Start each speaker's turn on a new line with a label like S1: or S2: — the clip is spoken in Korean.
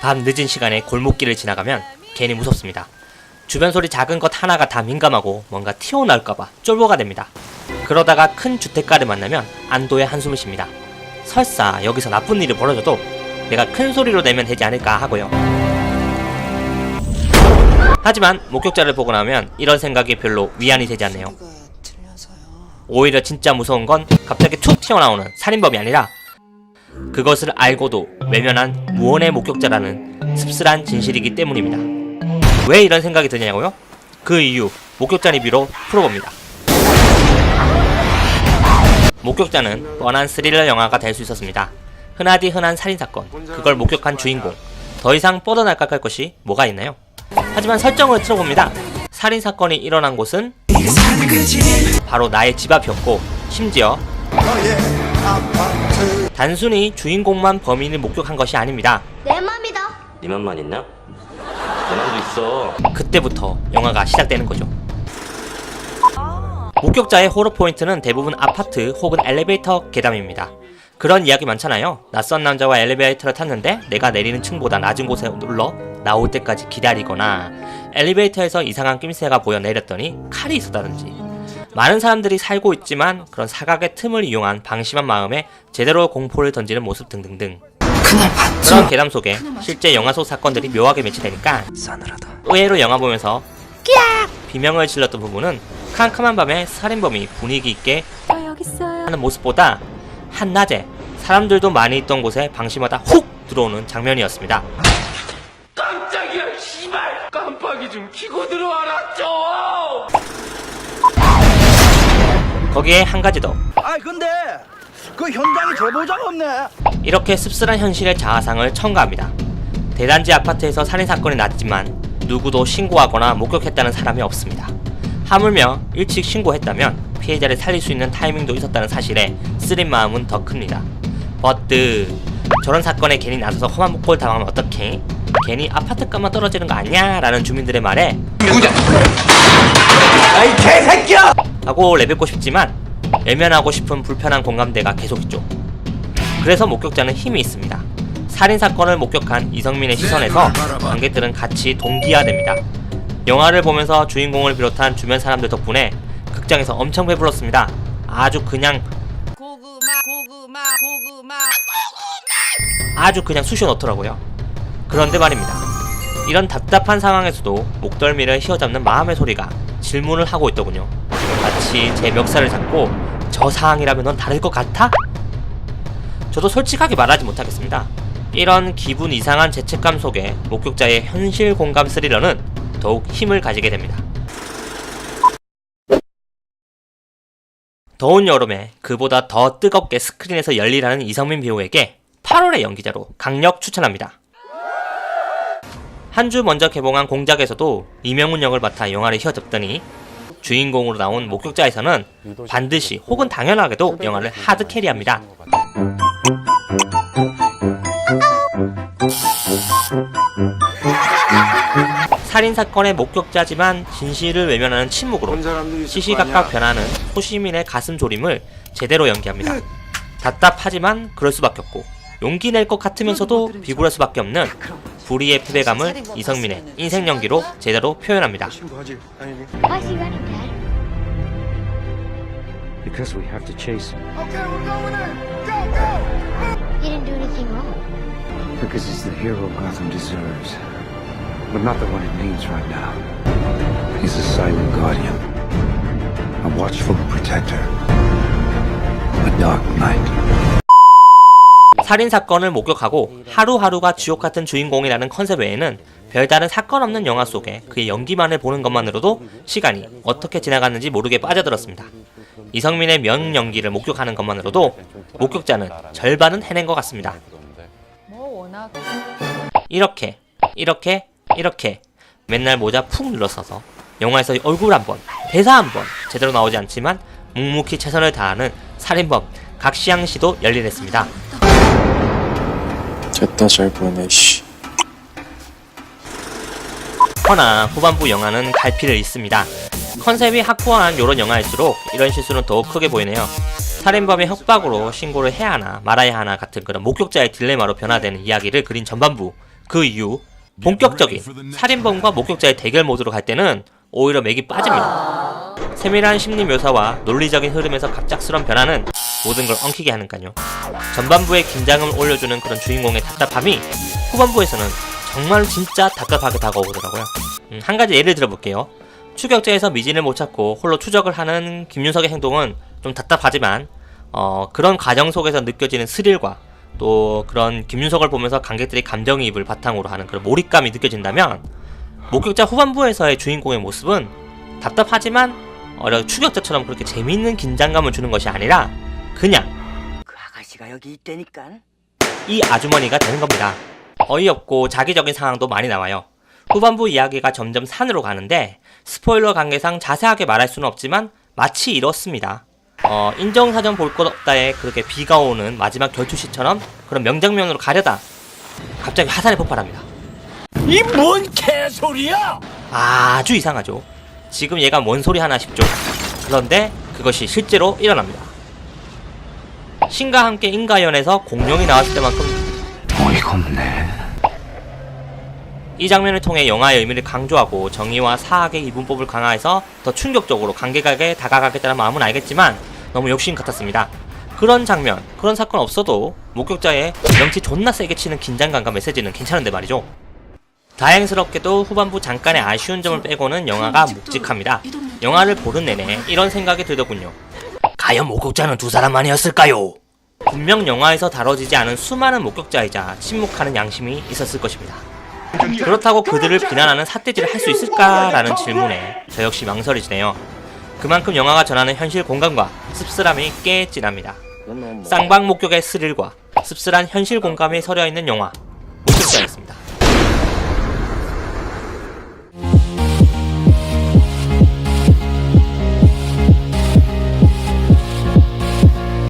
S1: 밤 늦은 시간에 골목길을 지나가면 괜히 무섭습니다. 주변 소리 작은 것 하나가 다 민감하고 뭔가 튀어나올까봐 쫄보가 됩니다. 그러다가 큰 주택가를 만나면 안도의 한숨을 쉽니다. 설사 여기서 나쁜 일이 벌어져도 내가 큰 소리로 내면 되지 않을까 하고요. 하지만 목격자를 보고 나면 이런 생각이 별로 위안이 되지 않네요. 오히려 진짜 무서운 건 갑자기 툭 튀어나오는 살인범이 아니라 그것을 알고도 외면한 무언의 목격자라는 씁쓸한 진실이기 때문입니다. 왜 이런 생각이 드냐고요? 그 이유 목격자 리뷰로 풀어봅니다. 목격자는 뻔한 스릴러 영화가 될 수 있었습니다. 흔하디 흔한 살인사건, 그걸 목격한 주인공. 더 이상 뻗어날깍할 것이 뭐가 있나요? 하지만 설정을 틀어봅니다. 살인사건이 일어난 곳은 바로 나의 집 앞이었고, 심지어 단순히 주인공만 범인을 목격한 것이 아닙니다.
S2: 내 맘이다.
S3: 네 맘만 있나? 내 맘도 있어.
S1: 그때부터 영화가 시작되는 거죠. 목격자의 호러 포인트는 대부분 아파트 혹은 엘리베이터 계단입니다. 그런 이야기 많잖아요. 낯선 남자와 엘리베이터를 탔는데 내가 내리는 층보다 낮은 곳에 눌러 나올 때까지 기다리거나 엘리베이터에서 이상한 낌새가 보여 내렸더니 칼이 있었다든지 많은 사람들이 살고 있지만 그런 사각의 틈을 이용한 방심한 마음에 제대로 공포를 던지는 모습 등등등 그런 괴담 속에 실제 영화 속 사건들이 묘하게 매치되니까
S3: 싸늘하다.
S1: 의외로 영화 보면서 비명을 질렀던 부분은 캄캄한 밤에 살인범이 분위기 있게
S2: 저 여기 있어요.
S1: 하는 모습보다 한낮에 사람들도 많이 있던 곳에 방심하다 훅 들어오는 장면이었습니다.
S3: 깜짝이야, 씨발! 깜빡이 좀 켜고 들어와라, 좀!
S1: 거기에 한 가지 더
S4: 아 근데 그 현장에 제보자가 없네.
S1: 이렇게 씁쓸한 현실의 자아상을 첨가합니다. 대단지 아파트에서 살인 사건이 났지만 누구도 신고하거나 목격했다는 사람이 없습니다. 하물며 일찍 신고했다면 피해자를 살릴 수 있는 타이밍도 있었다는 사실에 쓰린 마음은 더 큽니다. 버트 저런 사건에 괜히 나서서 험한 목골 당하면 어떡해? 괜히 아파트값만 떨어지는 거 아니야? 라는 주민들의 말에
S4: 아이 개새끼야!
S1: 하고 내뱉고 싶지만 외면하고 싶은 불편한 공감대가 계속 있죠. 그래서 목격자는 힘이 있습니다. 살인 사건을 목격한 이성민의 시선에서 관객들은 같이 동기화됩니다. 영화를 보면서 주인공을 비롯한 주변 사람들 덕분에 극장에서 엄청 배불렀습니다. 아주 그냥
S5: 고구마 고구마 고구마
S1: 아주 그냥 쑤셔 넣더라고요. 그런데 말입니다. 이런 답답한 상황에서도 목덜미를 휘어잡는 마음의 소리가 질문을 하고 있더군요. 마치 제 멱살을 잡고 저 상황이라면 넌 다를 것 같아? 저도 솔직하게 말하지 못하겠습니다. 이런 기분 이상한 죄책감 속에 목격자의 현실 공감 스릴러는 더욱 힘을 가지게 됩니다. 더운 여름에 그보다 더 뜨겁게 스크린에서 열리라는 이성민 배우에게 8월의 연기자로 강력 추천합니다. 한 주 먼저 개봉한 공작에서도 이명훈 역을 맡아 영화를 휘어잡더니 주인공으로 나온 목격자에서는 반드시 혹은 당연하게도 영화를 하드 캐리합니다. 살인 사건의 목격자지만 진실을 외면하는 침묵으로 시시각각 변하는 소시민의 가슴 졸임을 제대로 연기합니다. 답답하지만 그럴 수밖에 없고 용기 낼 것 같으면서도 비굴할 수밖에 없는 불의의 패배감을 이성민의 인생 연기로 제대로 표현합니다.
S6: Because we have to chase him.
S2: He didn't do anything wrong.
S6: Because he's the hero Gotham deserves. But not the one it needs right now. He's a silent guardian. A watchful protector. A dark knight.
S1: 살인 사건을 목격하고 하루하루가 지옥 같은 주인공이라는 컨셉 외에는 별다른 사건 없는 영화 속에 그의 연기만을 보는 것만으로도 시간이 어떻게 지나갔는지 모르게 빠져들었습니다. 이성민의 명 연기를 목격하는 것만으로도 목격자는 절반은 해낸 것 같습니다.
S5: 뭐
S1: 이렇게 이렇게 이렇게 맨날 모자 푹 눌러써서 영화에서 얼굴 한 번, 대사 한번 제대로 나오지 않지만 묵묵히 최선을 다하는 살인범 각시양 씨도 열일했습니다.
S7: 됐다 잘 보네 씨
S1: 허나 후반부 영화는 갈피를 잇습니다. 컨셉이 확고한 요런 영화일수록 이런 실수는 더욱 크게 보이네요. 살인범의 협박으로 신고를 해야 하나 말아야 하나 같은 그런 목격자의 딜레마로 변화되는 이야기를 그린 전반부. 그 이후 본격적인 살인범과 목격자의 대결 모드로 갈 때는 오히려 맥이 빠집니다. 세밀한 심리 묘사와 논리적인 흐름에서 갑작스런 변화는 모든 걸 엉키게 하는까요. 전반부의 긴장을 올려주는 그런 주인공의 답답함이 후반부에서는 정말 진짜 답답하게 다가오더라고요. 음, 한 가지 예를 들어볼게요. 추격자에서 미진을 못 찾고 홀로 추적을 하는 김윤석의 행동은 좀 답답하지만 어, 그런 과정 속에서 느껴지는 스릴과 또 그런 김윤석을 보면서 관객들이 감정이입을 바탕으로 하는 그런 몰입감이 느껴진다면 목격자 후반부에서의 주인공의 모습은 답답하지만 어, 추격자처럼 그렇게 재미있는 긴장감을 주는 것이 아니라 그냥
S4: 그 아가씨가 여기 있다니까.
S1: 이 아주머니가 되는 겁니다. 어이없고 자기적인 상황도 많이 나와요. 후반부 이야기가 점점 산으로 가는데 스포일러 관계상 자세하게 말할 수는 없지만 마치 이렇습니다. 어, 인정사정 볼 것 없다에 그렇게 비가 오는 마지막 결투시처럼 그런 명장면으로 가려다 갑자기 화산이 폭발합니다.
S4: 이 뭔 개소리야?
S1: 아주 이상하죠. 지금 얘가 뭔 소리 하나 싶죠. 그런데 그것이 실제로 일어납니다. 신과 함께 인가연에서 공룡이 나왔을 때만큼
S6: 어이가 없네.
S1: 이 장면을 통해 영화의 의미를 강조하고 정의와 사악의 이분법을 강화해서 더 충격적으로 관객에게 다가가겠다는 마음은 알겠지만 너무 욕심 같았습니다. 그런 장면, 그런 사건 없어도 목격자의 명치 존나 세게 치는 긴장감과 메시지는 괜찮은데 말이죠. 다행스럽게도 후반부 잠깐의 아쉬운 점을 빼고는 영화가 묵직합니다. 영화를 보는 내내 이런 생각이 들더군요. 과연 목격자는 두 사람만이었을까요? 분명 영화에서 다뤄지지 않은 수많은 목격자이자 침묵하는 양심이 있었을 것입니다. 그렇다고 그들을 비난하는 삿대질을 할 수 있을까라는 질문에 저 역시 망설이지네요. 그만큼 영화가 전하는 현실 공간과 씁쓸함이 꽤 진합니다. 쌍방 목격의 스릴과 씁쓸한 현실 공감이 서려 있는 영화 목격자였습니다.